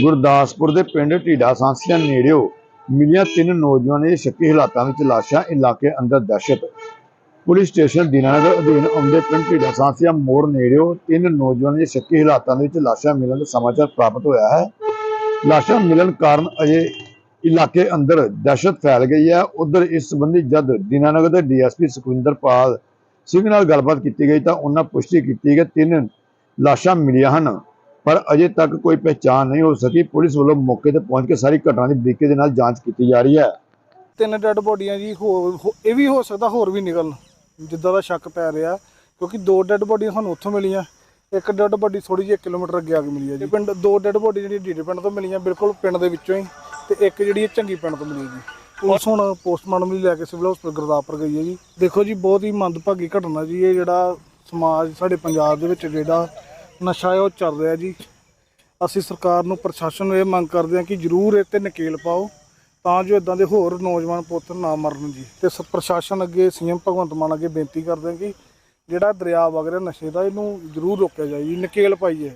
ਗੁਰਦਾਸਪੁਰ ਦੇ ਪਿੰਡ ਢੀਡਾ ਸਾਂਸੀਆਂ ਨੇੜਿਓ ਮਿਲੀਆਂ ਤਿੰਨ ਨੌਜਵਾਨਾਂ ਦੀ ਸ਼ੱਕੀ ਹਾਲਾਤਾਂ ਵਿੱਚ ਲਾਸ਼ਾਂ ਇਲਾਕੇ ਅੰਦਰ ਦਹਿਸ਼ਤ। ਪੁਲਿਸ ਸਟੇਸ਼ਨ ਦੀਨਾਨਗਰ ਅਧੀਨ ਆਉਂਦੇ ਪਿੰਡ ਢੀਡਾ ਸਾਂਸੀਆਂ ਮੋੜ ਨੇੜਿਓ ਤਿੰਨ ਨੌਜਵਾਨਾਂ ਦੀ ਸ਼ੱਕੀ ਹਾਲਾਤਾਂ ਵਿੱਚ ਲਾਸ਼ਾਂ ਮਿਲਣ ਦਾ ਸਮਾਚਾਰ ਪ੍ਰਾਪਤ ਹੋਇਆ ਹੈ। ਲਾਸ਼ਾਂ ਮਿਲਣ ਕਾਰਨ ਅਜੇ ਇਲਾਕੇ ਅੰਦਰ ਦਹਿਸ਼ਤ ਫੈਲ ਗਈ ਹੈ। ਉਧਰ ਇਸ ਸੰਬੰਧੀ ਜਦ ਦੀਨਾਨਗਰ ਦੇ ਡੀਐਸਪੀ ਸੁਖਵਿੰਦਰਪਾਲ ਸਿੰਘ ਨਾਲ ਗੱਲਬਾਤ ਕੀਤੀ ਗਈ ਤਾਂ ਉਹਨਾਂ ਪੁਸ਼ਟੀ ਕੀਤੀ ਕਿ ਤਿੰਨ ਲਾਸ਼ਾਂ ਮਿਲੀਆਂ ਹਨ। ਪਰ ਅਜੇ ਤੱਕ ਕੋਈ ਪਛਾਣ ਨਹੀਂ ਹੋ ਸਕੀ। ਪੁਲਿਸ ਵੱਲੋਂ ਮੌਕੇ ਤੇ ਪਹੁੰਚ ਕੇ ਸਾਰੀ ਘਟਨਾ ਦੀ ਬਰੀਕੀ ਦੇ ਨਾਲ ਜਾਂਚ ਕੀਤੀ ਜਾ ਰਹੀ ਹੈ। ਤਿੰਨ ਡੈੱਡ ਬੋਡੀਆਂ ਜੀ, ਹੋਰ ਹੋ- ਇਹ ਵੀ ਹੋ ਸਕਦਾ ਹੋਰ ਵੀ ਨਿਕਲਣ, ਜਿੱਦਾਂ ਦਾ ਸ਼ੱਕ ਪੈ ਰਿਹਾ, ਕਿਉਂਕਿ ਦੋ ਡੈੱਡ ਬੋਡੀਆਂ ਸਾਨੂੰ ਉੱਥੋਂ ਮਿਲੀਆਂ, ਇੱਕ ਡੈੱਡ ਬੋਡੀ ਥੋੜੀ ਜਿਹੀ 1 ਕਿਲੋਮੀਟਰ ਅੱਗੇ ਆ ਕੇ ਮਿਲੀ ਹੈ ਜੀ। ਪਿੰਡ, ਦੋ ਡੈੱਡ ਬੋਡੀ ਜਿਹੜੀ ਢੀਡੇ ਪਿੰਡ ਤੋਂ ਮਿਲੀਆਂ, ਬਿਲਕੁਲ ਪਿੰਡ ਦੇ ਵਿੱਚੋਂ ਹੀ, ਤੇ ਇੱਕ ਜਿਹੜੀ ਹੈ ਚੰਗੀ ਪਿੰਡ ਤੋਂ ਮਿਲੀ ਜੀ। ਪੁਲਿਸ ਹੁਣ ਪੋਸਟਮਾਰਟਮ ਲਈ ਲੈ ਕੇ ਸਿਵਲ ਹਸਪਤਾਲ ਗੁਰਦਾਸਪੁਰ ਗਈ ਹੈ ਜੀ। ਦੇਖੋ ਜੀ, ਬਹੁਤ ਹੀ ਮੰਦਭਾਗੀ ਘਟਨਾ ਜੀ, ਇਹ ਜਿਹੜਾ ਸਮਾਜ, ਸਾਡੇ ਪੰਜਾਬ ਦੇ ਵਿੱਚ ਜਿਹੜਾ ਨਸ਼ਾ ਹੈ ਉਹ ਚੱਲ ਰਿਹਾ ਜੀ। ਅਸੀਂ ਸਰਕਾਰ ਨੂੰ ਪ੍ਰਸ਼ਾਸਨ ਨੂੰ ਇਹ ਮੰਗ ਕਰਦੇ ਹਾਂ ਕਿ ਜ਼ਰੂਰ ਇਹ ਤੇ ਨਕੇਲ ਪਾਓ, ਤਾਂ ਜੋ ਇਦਾਂ ਦੇ ਹੋਰ ਨੌਜਵਾਨ ਪੁੱਤ ਨਾ ਮਰਨ ਜੀ। ਤੇ ਸ- ਪ੍ਰਸ਼ਾਸਨ ਅੱਗੇ, ਸੀਐਮ ਭਗਵੰਤ ਮਾਨ ਅੱਗੇ ਬੇਨਤੀ ਕਰਦੇ ਹਾਂ ਕਿ ਜਿਹੜਾ ਦਰਿਆ ਵਗ ਰਿਹਾ ਨਸ਼ੇ ਦਾ, ਇਹਨੂੰ ਜ਼ਰੂਰ ਰੋਕਿਆ ਜਾਏ ਜੀ, ਨਕੇਲ ਪਾਈ ਪਾਈਏ।